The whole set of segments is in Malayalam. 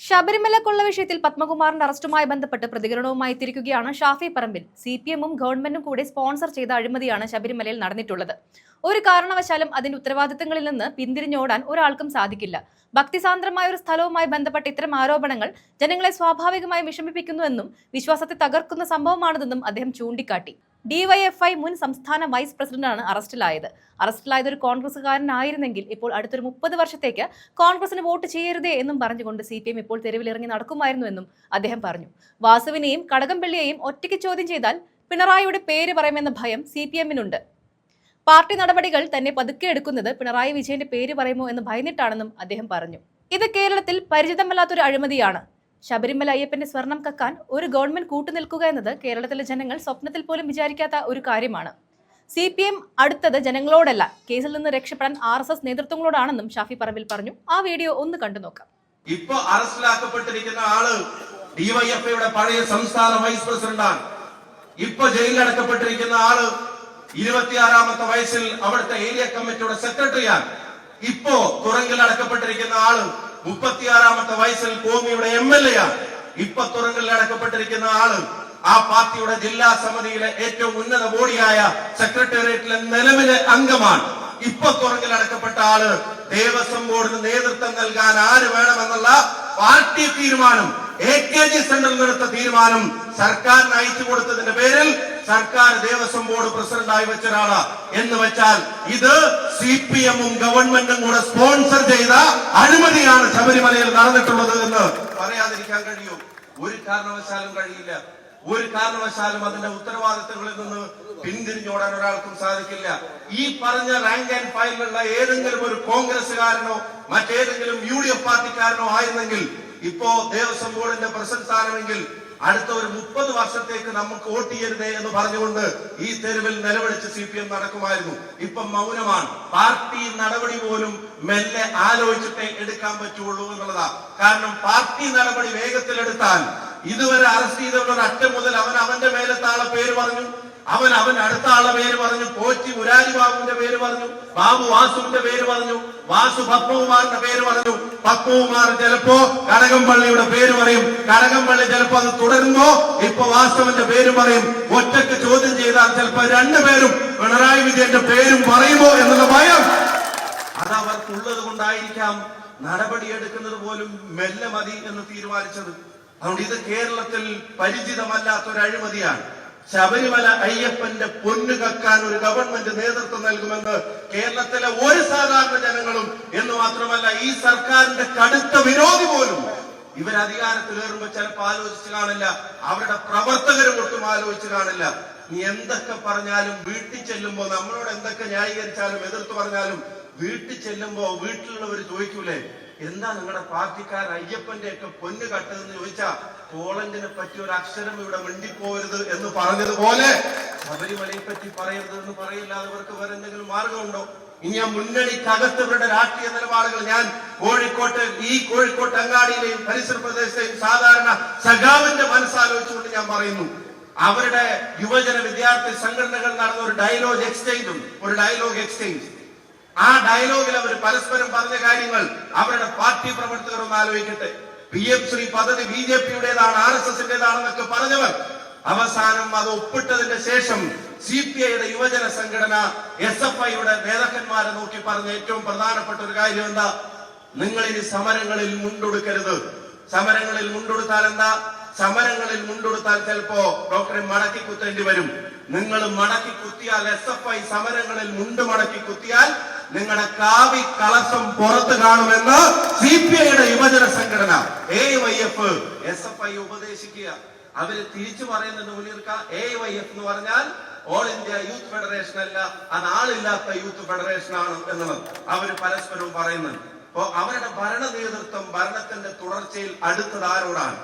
ശബരിമല കൊള്ള വിഷയത്തിൽ പത്മകുമാറിന്റെ അറസ്റ്റുമായി ബന്ധപ്പെട്ട് പ്രതികരണവുമായി തിരിക്കുകയാണ് ഷാഫി പറമ്പിൽ. സി പി എമ്മും ഗവൺമെന്റും കൂടെ സ്പോൺസർ ചെയ്ത അഴിമതിയാണ് ശബരിമലയിൽ നടന്നിട്ടുള്ളത്. ഒരു കാരണവശാലും അതിന്റെ ഉത്തരവാദിത്തങ്ങളിൽ നിന്ന് പിന്തിരിഞ്ഞോടാൻ ഒരാൾക്കും സാധിക്കില്ല. ഭക്തിസാന്ദ്രമായ ഒരു സ്ഥലവുമായി ബന്ധപ്പെട്ട ഇത്തരം ആരോപണങ്ങൾ ജനങ്ങളെ സ്വാഭാവികമായി വിഷമിപ്പിക്കുന്നുവെന്നും വിശ്വാസത്തെ തകർക്കുന്ന സംഭവമാണിതെന്നും അദ്ദേഹം ചൂണ്ടിക്കാട്ടി. ഡിവൈഎഫ്ഐ മുൻ സംസ്ഥാന വൈസ് പ്രസിഡന്റാണ് അറസ്റ്റിലായത്. അറസ്റ്റിലായത് ഒരു കോൺഗ്രസ്സുകാരനായിരുന്നെങ്കിൽ ഇപ്പോൾ അടുത്തൊരു മുപ്പത് വർഷത്തേക്ക് കോൺഗ്രസിന് വോട്ട് ചെയ്യരുതേ എന്നും പറഞ്ഞുകൊണ്ട് സി പി എം ഇപ്പോൾ തെരുവിലിറങ്ങി നടക്കുമായിരുന്നുവെന്നും അദ്ദേഹം പറഞ്ഞു. വാസുവിനെയും കടകംപള്ളിയെയും ഒറ്റയ്ക്ക് ചോദ്യം ചെയ്താൽ പിണറായിയുടെ പേര് പറയുമെന്ന ഭയം സി പി എമ്മിനുണ്ട്. പാർട്ടി നടപടികൾ തന്നെ പതുക്കെ എടുക്കുന്നത് പിണറായി വിജയന്റെ പേര് പറയുമോ എന്ന് ഭയന്നിട്ടാണെന്നും അദ്ദേഹം പറഞ്ഞു. ഇത് കേരളത്തിൽ പരിചിതമല്ലാത്തൊരു അഴിമതിയാണ്. ശബരിമല അയ്യപ്പന്റെ സ്വർണം കക്കാൻ ഒരു ഗവൺമെന്റ് കൂട്ടുനിൽക്കുക എന്നത് കേരളത്തിലെ ജനങ്ങൾ സ്വപ്നത്തിൽ പോലും വിചാരിക്കാത്ത ഒരു കാര്യമാണ്. സി പി എം അടുത്തത് ജനങ്ങളോടല്ല. കേസിൽ നിന്ന് രക്ഷപ്പെടാൻ ആർ എസ് എസ് നേതൃത്വങ്ങളോടാണെന്നും ഷാഫി പറമ്പിൽ പറഞ്ഞു. ആ വീഡിയോ ഒന്ന് കണ്ടു നോക്കാം. ഇപ്പൊ അറസ്റ്റിലാക്കപ്പെട്ടിരിക്കുന്ന ആൾ ഡിവൈഎഫ്ഐയുടെ പഴയ സംസ്ഥാന വൈസ് പ്രസിഡന്റാണ്. ഇപ്പൊ ജയിലിലടക്കപ്പെട്ടിരിക്കുന്ന ആൾ ഇരുപത്തിയാറാമത്തെ വയസ്സിൽ അവിടുത്തെ ഏരിയ കമ്മിറ്റിയുടെ സെക്രട്ടറിയാണ്. ഇപ്പോ തുറങ്കിൽ അടക്കപ്പെട്ടിരിക്കുന്ന ആൾ മുപ്പത്തിയാറാമത്തെ വയസ്സിൽ കോമിയുടെ എം എൽ എ ആണ്. ഇപ്പൊ തുറങ്കലിൽ അടക്കപ്പെട്ടിരിക്കുന്ന ആൾ ആ പാർട്ടിയുടെ ജില്ലാ സമിതിയിലെ ഏറ്റവും ഉന്നത ബോഡിയായ സെക്രട്ടേറിയറ്റിലെ നിലവിലെ അംഗമാണ്. ഇപ്പൊ തുറങ്കിൽ അടക്കപ്പെട്ട ആൾ ദേവസ്വം ബോർഡിന് നേതൃത്വം നൽകാൻ ആര് വേണമെന്നുള്ള പാർട്ടി തീരുമാനം എ കെ ജി സെന്ററിൽ എടുത്ത തീരുമാനം സർക്കാരിന് അയച്ചു കൊടുത്തതിന്റെ പേരിൽ സർക്കാർ ദേവസ്വം ബോർഡ് പ്രസിഡന്റായി വെച്ച ഒരാളാണ് എന്ന് വെച്ചാൽ ഇത് സി പി എമ്മും ഗവൺമെന്റും കൂടെ സ്പോൺസർ ചെയ്ത അഴിമതിയാണ് ശബരിമലയിൽ നടന്നിട്ടുള്ളത് എന്ന് പറയാതിരിക്കാൻ കഴിയും. ഒരു കാരണവശാലും കഴിയില്ല. ഒരു കാരണവശാലും അതിന്റെ ഉത്തരവാദിത്തങ്ങളിൽ നിന്ന് പിന്തിരിഞ്ഞോടാൻ ഒരാൾക്കും സാധിക്കില്ല. ഈ പറഞ്ഞ റാങ്ക് ആൻഡ് ഫയലിലുള്ള ഏതെങ്കിലും ഒരു കോൺഗ്രസുകാരനോ മറ്റേതെങ്കിലും യു ഡി എഫ് പാർട്ടിക്കാരനോ ആയിരുന്നെങ്കിൽ ഇപ്പോ ദേവസ്വം ബോർഡിന്റെ പ്രസിഡന്റ് സ്ഥാനമെങ്കിൽ അടുത്ത ഒരു മുപ്പത് വർഷത്തേക്ക് നമുക്ക് വോട്ട് ചെയ്യരുതേ എന്ന് പറഞ്ഞുകൊണ്ട് ഈ തെരുവിൽ നിലവിളിച്ച് സി പി എം നടക്കുമായിരുന്നു. ഇപ്പൊ മൗനമാണ്. പാർട്ടി നടപടി പോലും മെല്ലെ ആലോചിച്ചിട്ടേ എടുക്കാൻ പറ്റുള്ളൂ എന്നുള്ളതാ. കാരണം പാർട്ടി നടപടി വേഗത്തിലെടുത്താൽ ഇതുവരെ അറസ്റ്റ് ചെയ്തവരുടെ അറ്റം മുതൽ അവൻ അവന്റെ മേലെ താളെ പേര് പറഞ്ഞു. അവൻ അവൻ അടുത്ത ആളെ പേര് പറഞ്ഞു. പോറ്റി മുരാരി ബാബുവിന്റെ പേര് പറഞ്ഞു. ബാബു വാസുവിന്റെ പേര് പറഞ്ഞു. വാസു പത്മകുമാറിന്റെ പേര് പറഞ്ഞു. പത്മകുമാർ ചിലപ്പോ കടകംപള്ളിയുടെ പേര് പറയും. കടകംപള്ളി ചിലപ്പോ അത് തുടരുമ്പോ ഇപ്പൊ വാസുവിന്റെ പേര് പറയും. ഒറ്റയ്ക്ക് ചോദ്യം ചെയ്താൽ ചിലപ്പോ രണ്ടുപേരും പിണറായി വിജയന്റെ പേരും പറയുമോ എന്നുള്ള ഭയം. അത് അവർക്കുള്ളത് കൊണ്ടായിരിക്കാം നടപടിയെടുക്കുന്നത് പോലും മെല്ലെ മതി എന്ന് തീരുമാനിച്ചത്. അതുകൊണ്ട് ഇത് കേരളത്തിൽ പരിചിതമല്ലാത്ത ഒരു അഴിമതിയാണ് ശബരിമല അയ്യപ്പന്റെ പൊന്നു കക്കാൻ ഒരു ഗവൺമെന്റ് നേതൃത്വം നൽകുമെന്ന് കേരളത്തിലെ ഒരു സാധാരണ ജനങ്ങളും എന്ന് മാത്രമല്ല ഈ സർക്കാരിന്റെ കടുത്ത വിരോധി പോലും ഇവർ അധികാരത്തിൽ കയറുമ്പോൾ ചിലപ്പോൾ ആലോചിച്ച് കാണില്ല. അവരുടെ പ്രവർത്തകരും ഒട്ടും ആലോചിച്ച് കാണില്ല. നീ എന്തൊക്കെ പറഞ്ഞാലും വീട്ടിൽ ചെല്ലുമ്പോ നമ്മളോട് എന്തൊക്കെ ന്യായീകരിച്ചാലും എതിർത്ത് പറഞ്ഞാലും വീട്ടിൽ ചെല്ലുമ്പോ വീട്ടിലുള്ളവർ ചോദിക്കൂലേ? എന്താ നിങ്ങളുടെ പാർട്ടിക്കാർ അയ്യപ്പന്റെ ഒക്കെ പൊന്ന് കട്ടതെന്ന് ചോദിച്ചാ പോളണ്ടിനെ പറ്റി ഒരു അക്ഷരം ഇവിടെ മിണ്ടിപ്പോരുത് എന്ന് പറഞ്ഞതുപോലെ ശബരിമലയെ പറ്റി പറയരുത് എന്ന് പറയില്ലാതെ അവർക്ക് വേറെ എന്തെങ്കിലും മാർഗമുണ്ടോ? ഇനി ആ മുന്നണിക്കകത്ത് ഇവരുടെ രാഷ്ട്രീയ നിലപാടുകൾ ഞാൻ കോഴിക്കോട്ട് ഈ കോഴിക്കോട്ട് അങ്ങാടിയിലെയും പരിസര പ്രദേശത്തെയും സാധാരണ സഖാവിന്റെ മനസ്സാലോചിച്ചുകൊണ്ട് ഞാൻ പറയുന്നു. അവരുടെ യുവജന വിദ്യാർത്ഥി സംഘടനകൾ നടന്ന ഒരു ഡയലോഗ് എക്സ്ചേഞ്ചും ഒരു ഡയലോഗ് എക്സ്ചേഞ്ച് ആ ഡയലോഗിൽ അവർ പരസ്പരം പറഞ്ഞ കാര്യങ്ങൾ അവരുടെ പാർട്ടി പ്രവർത്തകർ ഒന്ന് ആലോചിക്കട്ടെ. പി എം ശ്രീ പദ്ധതി ബി ജെ പിയുടേതാണ് ആർ എസ് എസിന്റേതാണെന്നൊക്കെ പറഞ്ഞവർ. അവസാനം അത് ഒപ്പിട്ടതിന്റെ ശേഷം സി പി ഐയുടെ യുവജന സംഘടന എസ് എഫ് ഐയുടെ നേതാക്കന്മാരെ നോക്കി പറഞ്ഞ ഏറ്റവും പ്രധാനപ്പെട്ട ഒരു കാര്യം എന്താ? നിങ്ങൾ ഇനി സമരങ്ങളിൽ മുണ്ടൊടുക്കരുത്. സമരങ്ങളിൽ മുണ്ടൊടുത്താൽ എന്താ? സമരങ്ങളിൽ മുണ്ടൊടുത്താൽ ചിലപ്പോ ഡോക്ടറെ മടക്കി കുത്തേണ്ടി വരും. നിങ്ങൾ മടക്കി കുത്തിയാൽ എസ് എഫ് ഐ സമരങ്ങളിൽ മുണ്ട് മടക്കി കുത്തിയാൽ നിങ്ങളുടെ കാവി കളസം പുറത്ത് കാണുമെന്ന് സി പി ഐയുടെ യുവജന സംഘടന A Y F S F I ഉപദേശിക്കുക. അവർ തിരിച്ചു പറയുന്നുണ്ട് മുനീർക്ക എ വൈ എഫ് എന്ന് പറഞ്ഞാൽ ഓൾ ഇന്ത്യ യൂത്ത് ഫെഡറേഷൻ അല്ല അത് ആളില്ലാത്ത യൂത്ത് ഫെഡറേഷൻ ആണ് എന്നുള്ളത് അവർ പരസ്പരവും പറയുന്നുണ്ട്. അപ്പോ അവരുടെ ഭരണ നേതൃത്വം ഭരണത്തിന്റെ തുടർച്ചയിൽ അടുത്തത് ആരോടാണ്?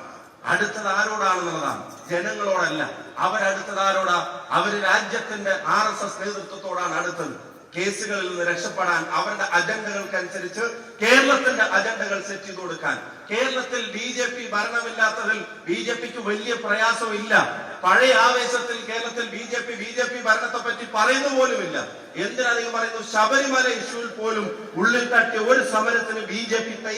അടുത്തത് ആരോടാണെന്നുള്ളതാണ്. ജനങ്ങളോടല്ല. അവരടുത്തത് ആരോടാ? അവർ രാജ്യത്തിന്റെ ആർ എസ് എസ് നേതൃത്വത്തോടാണ് അടുത്തത്. കേസുകളിൽ നിന്ന് രക്ഷപ്പെടാൻ അവരുടെ അജണ്ടകൾക്കനുസരിച്ച് കേരളത്തിന്റെ അജണ്ടകൾ സെറ്റ് ചെയ്ത് കൊടുക്കാൻ. കേരളത്തിൽ ബി ജെ പി ഭരണമില്ലാത്തതിൽ ബി ജെ പിക്ക് വലിയ പ്രയാസമില്ല. പഴയ ആവേശത്തിൽ കേരളത്തിൽ B J P B J P ഭരണത്തെ പറ്റി പറയുന്ന പോലുമില്ല. എന്തിനധികം പറയുന്നു ശബരിമല ഇഷ്യൂവിൽ പോലും ഉള്ളിൽ തട്ടിയ ഒരു സമരത്തിന് ബി ജെ പി